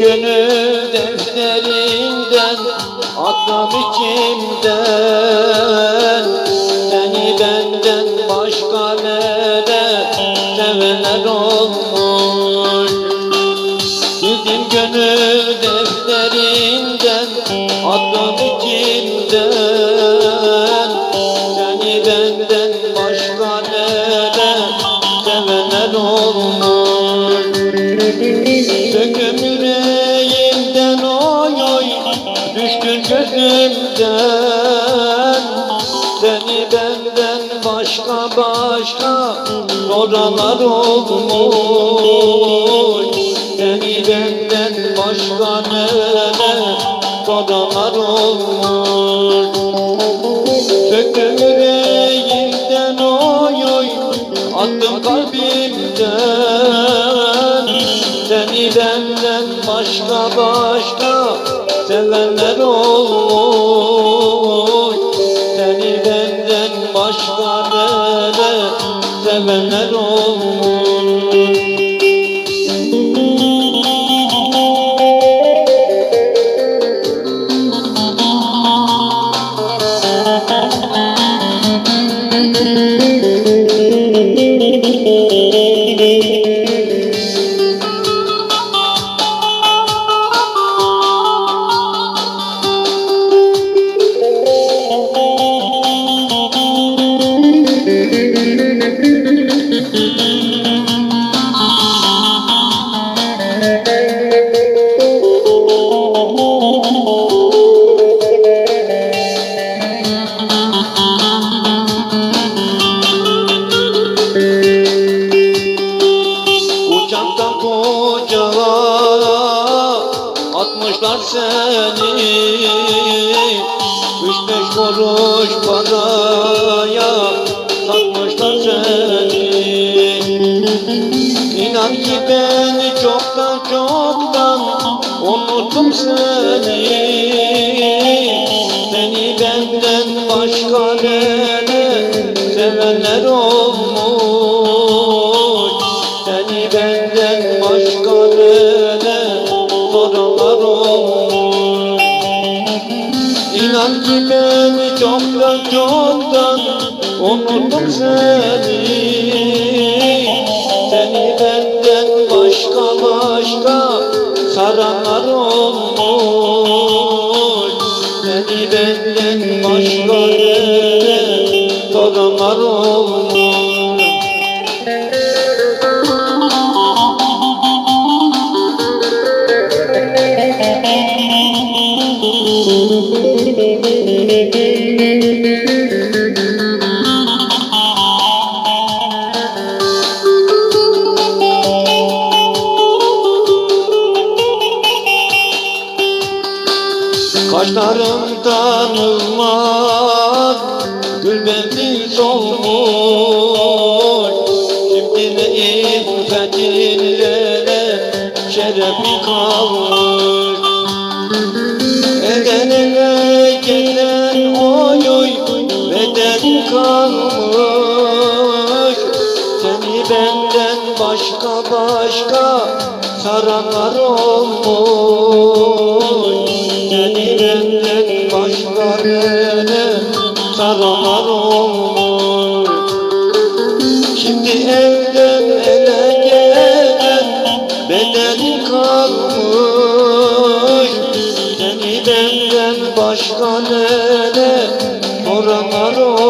gönülden dertlerinden Atlam içimden. Seni benden başka nere Sevenler olmuş? Sildim gönül defterinden Atlam içimden. Seni benden başka nere Sevenler olmuş? Başka başka Soranlar olmuş Seni benden başka nere Soranlar olmuş Söktüm yüreğimden oy oy Attım kalbimden. Seni benden başka başka Sevenler olmuş seni. Üç beş kuruş paraya satmışlar seni. İnan ki ben çoktan çoktan unuttum Seni çoktan çoktan unuttum seni Seni benden başka başka saranlar olmuş. Seni benden başka nere soranlar olmuş Kaşlarım tanılmaz Gül benzi solmuş Şimdi ne iffetinlere Şerefi kalmış. Bedenine gelen oy oy Beden kalmış. Seni benden başka başka Saranlar olmuş Seni benden başka nere Saranlar olmuş Şimdi elden ele gelen Beden kalmış. Seni benden başka nere Soranlar olmuş